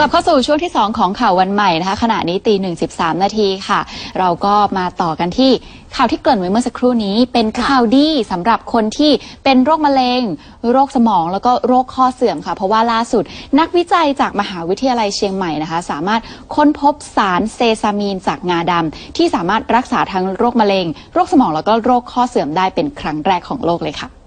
กลับเข้าสู่ช่วงที่ 2 ของข่าววันใหม่นะคะ ขณะนี้ตีหนึ่งสิบสามนาทีค่ะ เราก็มาต่อกันที่ข่าวที่เกริ่นไว้เมื่อสักครู่นี้ เป็นข่าวดีสำหรับคนที่เป็นโรคมะเร็ง โรคสมองแล้วก็โรคข้อเสื่อมค่ะ เพราะว่าล่าสุด นักวิจัยจากมหาวิทยาลัยเชียงใหม่นะคะ สามารถค้นพบสารเซซามีนจากงาดำที่สามารถรักษาทั้งโรคมะเร็ง โรคสมองแล้วก็โรคข้อเสื่อมได้เป็นครั้งแรกของโลกเลยค่ะ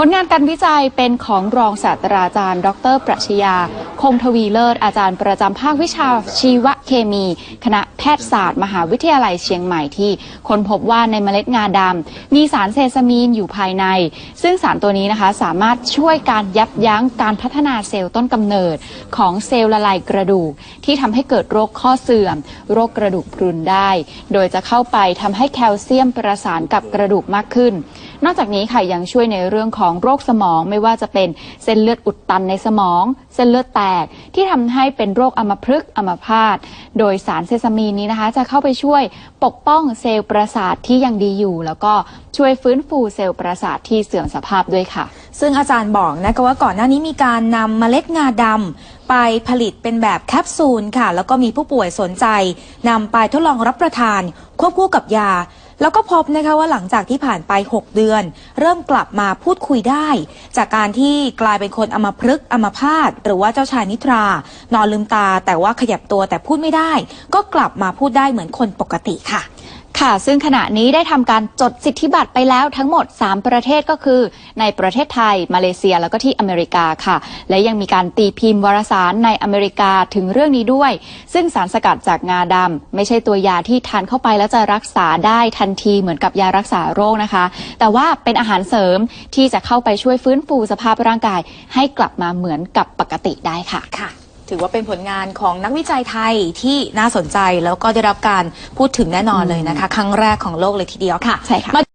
ผลงานการวิจัยเป็นของรองศาสตราจารย์ ดร ปรัชญา คงทวีเลิศ อาจารย์ประจำภาควิชาชีวเคมี คณะแพทยศาสตร์ มหาวิทยาลัยเชียงใหม่ที่ค้นพบว่าในเมล็ดงาดำมีสารเซซามีนอยู่ภายใน ซึ่งสารตัวนี้นะคะสามารถช่วยการยับยั้งการพัฒนาเซลล์ต้นกำเนิดของเซลล์ละลายกระดูก ที่ทำให้เกิดโรคข้อเสื่อม โรคกระดูกพรุนได้ โดยจะเข้าไปทำให้แคลเซียมประสานกับกระดูกมากขึ้น นอกจากนี้ค่ะยังช่วยในเรื่องของโรคสมองไม่ว่าจะเป็นเส้นเลือดอุดตันในสมอง เส้นเลือดแตกที่ทำให้เป็นโรคอัมพฤกษ์อัมพาตโดยสารเซซามีนนี้นะคะ จะเข้าไปช่วยปกป้องเซลล์ประสาทที่ยังดีอยู่ แล้วก็ช่วยฟื้นฟูเซลล์ประสาทที่เสื่อมสภาพด้วยค่ะ ซึ่งอาจารย์บอกนะคะว่าก่อนหน้านี้มีการนำเมล็ดงาดำไปผลิตเป็นแบบแคปซูลค่ะ แล้วก็มีผู้ป่วยสนใจนำไปทดลองรับประทาน ควบคู่กับยา แล้วก็พบนะคะว่าหลังจากที่ผ่านไป 6 เดือน เริ่มกลับมาพูดคุยได้ จากการที่กลายเป็นคนอมพฤกษ์อมพาตหรือว่าเจ้าชายนิทรา นอนลืมตาแต่ว่าขยับตัวแต่พูดไม่ได้ ก็กลับมาพูดได้เหมือนคนปกติค่ะ ค่ะ ซึ่งขณะนี้ได้ทำการจดสิทธิบัตรไปแล้วทั้งหมด 3 ประเทศก็คือ ในประเทศไทย มาเลเซียแล้วก็ที่อเมริกาค่ะ และยังมีการตีพิมพ์วารสารในอเมริกาถึงเรื่องนี้ด้วย ซึ่งสารสกัดจากงาดำไม่ใช่ตัวยาที่ทานเข้าไปแล้วจะรักษาได้ทันทีเหมือนกับยารักษาโรคนะคะ แต่ว่าเป็นอาหารเสริมที่จะเข้าไปช่วยฟื้นฟูสภาพร่างกาย ให้กลับมาเหมือนกับปกติได้ค่ะค่ะ ถือว่าเป็นผลงานของนักวิจัยไทยที่น่าสนใจแล้วก็ได้รับการพูดถึงแน่นอนเลยนะคะ ครั้งแรกของโลกเลยทีเดียวค่ะ ใช่ค่ะมา